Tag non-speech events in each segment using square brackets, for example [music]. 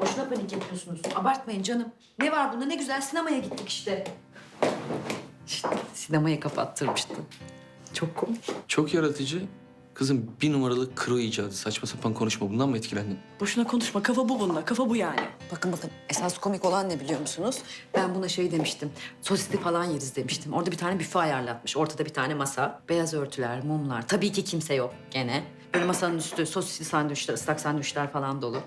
Boşuna panik yapıyorsunuz. Abartmayın canım. Ne var bunda? Ne güzel sinemaya gittik işte. İşte sinemayı kapattırmıştı. Çok komik. Çok yaratıcı. Kızım bir numaralı kro icadı. Saçma sapan konuşma. Bundan mı etkilendin? Boşuna konuşma. Kafa bu bunda. Kafa bu yani. Bakın bakın esas komik olan ne biliyor musunuz? Ben buna şey demiştim. Sosisli falan yeriz demiştim. Orada bir tane büfe ayarlatmış. Ortada bir tane masa. Beyaz örtüler, mumlar. Tabii ki kimse yok gene. Böyle masanın üstü sosisli sandviçler, ıslak sandviçler falan dolu.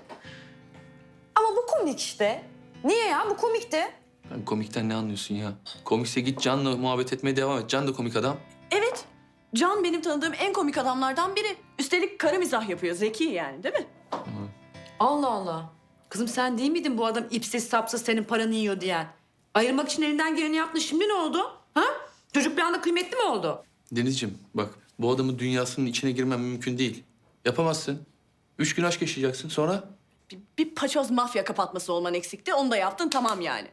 Komik işte. Niye ya? Bu komikti. Sen komikten ne anlıyorsun ya? Komikse git Can'la muhabbet etmeye devam et. Can da komik adam. Evet. Can benim tanıdığım en komik adamlardan biri. Üstelik kara mizah yapıyor. Zeki yani değil mi? Allah Allah. Kızım sen değil miydin bu adam ipsiz sapsız senin paranı yiyor diyen? Ayırmak için elinden geleni yaptın. Şimdi ne oldu? Ha? Çocuk bir anda kıymetli mi oldu? Denizciğim bak bu adamın dünyasının içine girmen mümkün değil. Yapamazsın. Üç gün aşk yaşayacaksın sonra Bir, paçoz mafya kapatması olman eksikti. Onu da yaptın tamam yani.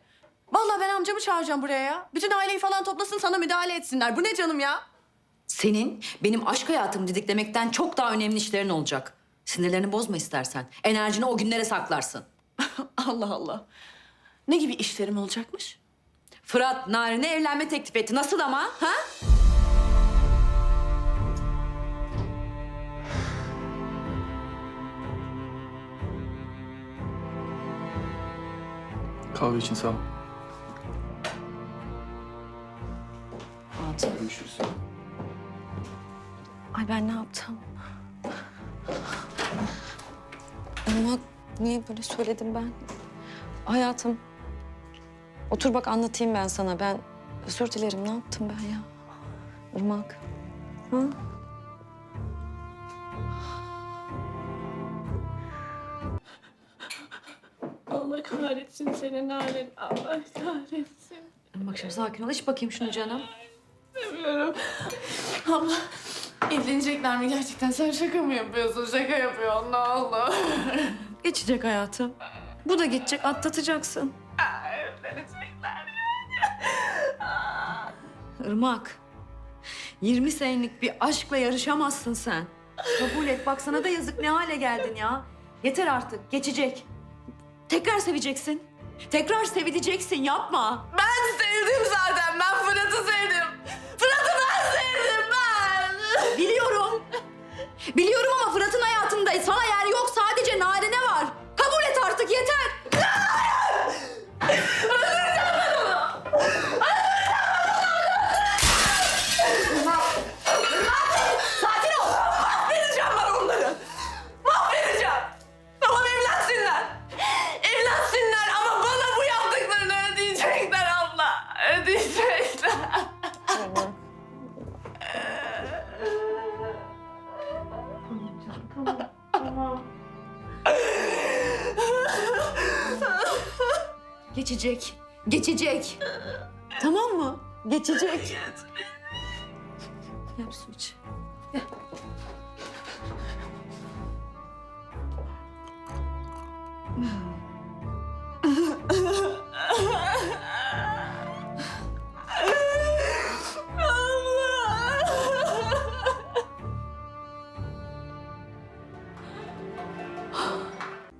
Vallahi ben amcamı çağıracağım buraya ya. Bütün aileyi falan toplasın sana müdahale etsinler. Bu ne canım ya? Senin benim aşk hayatımı didiklemekten çok daha önemli işlerin olacak. Sinirlerini bozma istersen. Enerjini o günlere saklarsın. [laughs] Allah Allah. Ne gibi işlerim olacakmış? Fırat Narin'e evlenme teklif etti. Nasıl ama? Ha? Kahve için sağ ol. Hatun. Görüşürüz. Ay ben ne yaptım? Ama niye böyle söyledim ben? Hayatım. Otur bak anlatayım ben sana. Ben özür dilerim. Ne yaptım ben ya? Irmak. Hı? Allah kahretsin senin halin. Allah kahretsin. Bak şimdi sakin ol. İç bakayım şunu canım. Bilmiyorum. Abla evlenecekler mi gerçekten? Sen şaka mı yapıyorsun? Şaka yapıyor ne oldu? Geçecek hayatım. Bu da geçecek. Atlatacaksın. Evlenecekler. Irmak. 20 senelik bir aşkla yarışamazsın sen. Kabul et. Bak sana da yazık ne hale geldin ya. Yeter artık. Geçecek. Tekrar seveceksin. Tekrar sevileceksin. Yapma. Ben sevdim zaten. Ben Fırat'ı sevdim. Fırat'ı ben sevdim ben. Biliyorum. Biliyorum ama Geçecek. Geçecek. Tamam mı? Geçecek. Gel su iç.